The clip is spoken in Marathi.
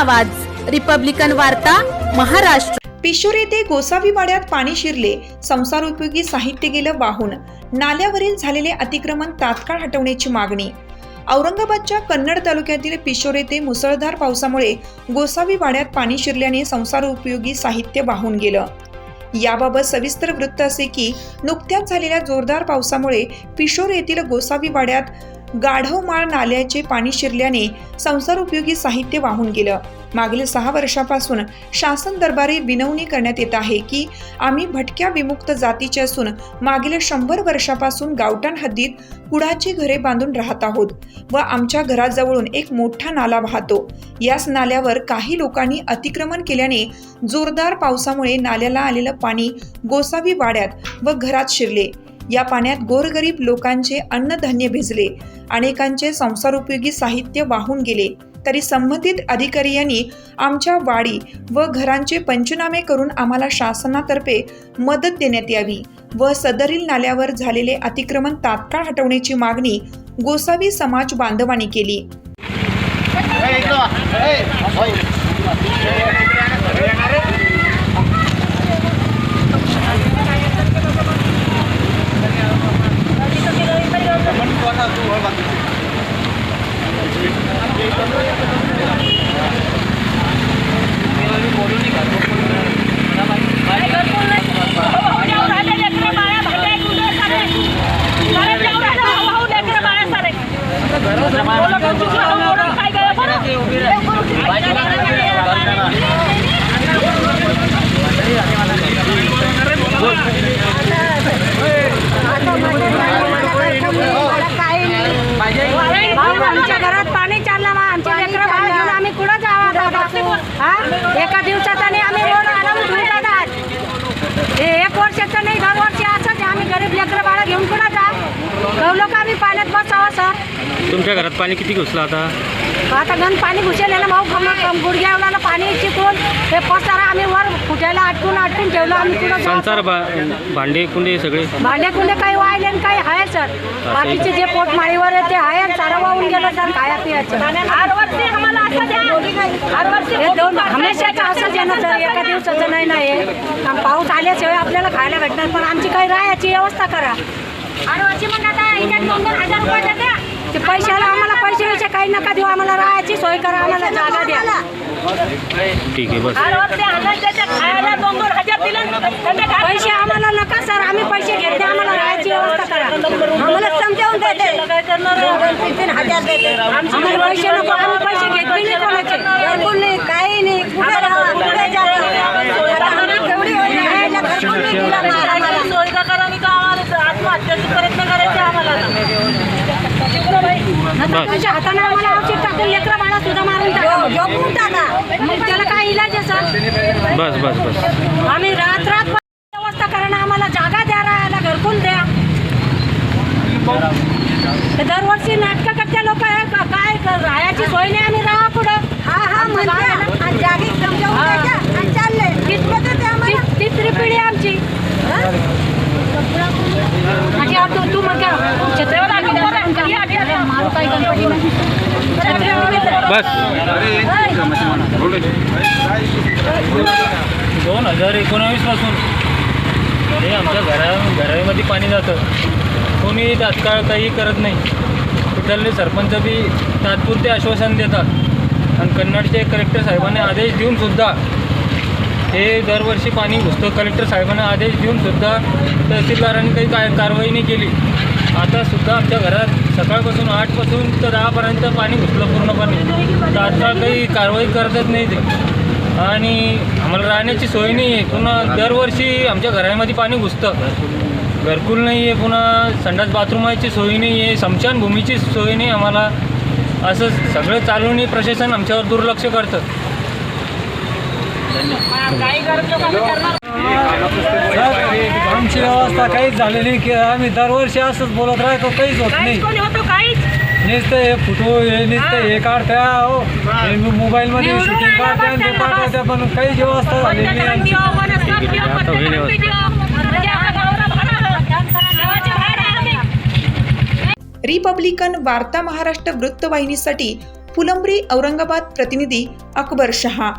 आवाज. रिपब्लिकन वार्ता महाराष्ट्र. पिशोर येथे गोसावी वाड्यात पाणी शिरले. संसार उपयोगी साहित्य गेलं वाहून. नाल्यावरील झालेले अतिक्रमण तात्काळ हटवण्याची मागणी. औरंगाबादच्या कन्नड तालुक्यातील पिशोर येथे मुसळधार पावसामुळे गोसावी वाड्यात पाणी शिरल्याने संसार उपयोगी साहित्य वाहून गेलं. याबाबत सविस्तर वृत्त असे की नुकत्याच झालेल्या जोरदार पावसामुळे पिशोर येथील गोसावी वाड्यात गाढवमाळ नाल्याचे पाणी शिरल्याने संसार उपयोगी साहित्य वाहून गेलं. मागील सहा वर्षापासून शासन दरबारी विनवणी करण्यात येत आहे की आम्ही भटक्या विमुक्त जातीचे असून मागील शंभर वर्षापासून गावठाण हद्दीत कुडाची घरे बांधून राहत आहोत व आमच्या घराजवळून एक मोठा नाला वाहतो. याच नाल्यावर काही लोकांनी अतिक्रमण केल्याने जोरदार पावसामुळे नाल्याला आलेलं पाणी गोसावी वाड्यात व घरात शिरले. या पाण्यात गोरगरीब लोकांचे अन्नधान्य भिजले. अनेकांचे संसार उपयोगी साहित्य वाहून गेले. तरी संबंधित अधिकारी यांनी आमच्या वाडी व घरांचे पंचनामे करून आम्हाला शासनातर्फे मदत देण्यात यावी व सदरील नाल्यावर झालेले अतिक्रमण तात्काळ हटवण्याची मागणी गोसावी समाज बांधवांनी केली. Hey, आमच्या घरात पाणी चाललं मग आमचे लेकरं बाळ घेऊन आम्ही कुठं जावं दादा हा? एका दिवसाचा नाही आम्ही रोड आणून धुवतात आज हे एक वर्षाचं नाही दरवर्षी असंच आहे. आम्ही गरीब लेकरं बाळा घेऊन कुठं जा लोक आम्ही पाण्यात बसावं सर तुमच्या घरात पाणी किती घुसलं आता? आता गण पाणी घुसेल ना भाऊ कम गुडघ्यावला पाणी चिकून हे पसारा आम्ही वर फुटायला अटकून अटकून ठेवलं आम्ही कुठं संसार भांडे कुंडे सगळे? भांडे कुंडे काही वाहिले आणि काही आहे सर. बाकीचे जे पोट माळीवर आहे ते आहे आणि सारं वाहून गेलं सर. खाया पियाचं हे दोन हमेशाचं असंच आहे ना सर एका दिवसाचं नाही नाही. आहे. आणि पाऊस आल्याशिवाय आपल्याला खायला भेटणार पण आमची काही राहायची व्यवस्था करा. ते पैशाला आम्हाला पैसे पैसे काही नका देऊ आम्हाला राहायची सोय करा आम्हाला जागा द्या. ठीक आहे बस. पैसे आम्हाला नका सर आम्ही पैसे घेत आम्हाला राहायची व्यवस्था करा. आम्हाला समजावून देते. आम्हाला पैसे नको आम्ही पैसे घेत नाही कोणाचे. घरकुल नाही काही नाही कुठे राहा कुठे जा केवढी राहायला घरकुल नाही दिलं मला. त्याच्या हाताने आम्हाला औषध टाकून लेकरं बाळा सुद्धा मारून टाका. टाका. मग त्याला काय इलाज आहे सर? बस बस बस. आम्ही रात रात व्यवस्था करा ना आम्हाला जागा द्या राहायला घरकुल द्या. दरवर्षी नाटकं करते लोक काय क- राहायची सोय नाही आम्ही राहा पुढं. हा हा जागी तिसरी पिढी आमची माझी आता तू मग मारुताई गणपती बस. दोन हजार एकोणावीसपासून. हे आमच्या घरा घरामध्ये पाणी जातं. कोणी तात्काळ काही करत नाही. तिथले सरपंच बी तात्पुरते आश्वासन देतात. आणि कन्नडचे कलेक्टर साहेबांनी आदेश देऊनसुद्धा हे दरवर्षी पाणी घुसतं. कलेक्टर साहेबांना आदेश देऊनसुद्धा तहसीलदारांनी काही काय कारवाई नाही केली. आता सुद्धा आमच्या घरात सकाळपासून आठपासून तर दहापर्यंत पाणी घुसलं पूर्णपणे. तात्काळ काही कारवाई करतच नाही ते. आणि आम्हाला राहण्याची सोय नाही आहे. पुन्हा दरवर्षी आमच्या घरामध्ये पाणी घुसतं. घरकुल नाही आहे पुन्हा संडास बाथरूमाची सोय नाही आहे स्मशानभूमीची सोय नाही आम्हाला. असं सगळं चालूनही प्रशासन आमच्यावर दुर्लक्ष करतं. आमची व्यवस्था काहीच झालेली की आम्ही दरवर्षी असंच बोलत राहतो काहीच होत नाही नुसतं हे फोटो हे नुसतं हे काढत्या हो हे मोबाईलमध्ये शूटिंग काढत्या आणि ते पाठवत्या पण काहीच व्यवस्था झालेली नाही आमची. रिपब्लिकन वार्ता महाराष्ट्र वृत्तवाहिनीसाठी फुलंब्री औरंगाबाद प्रतिनिधी अकबर शहा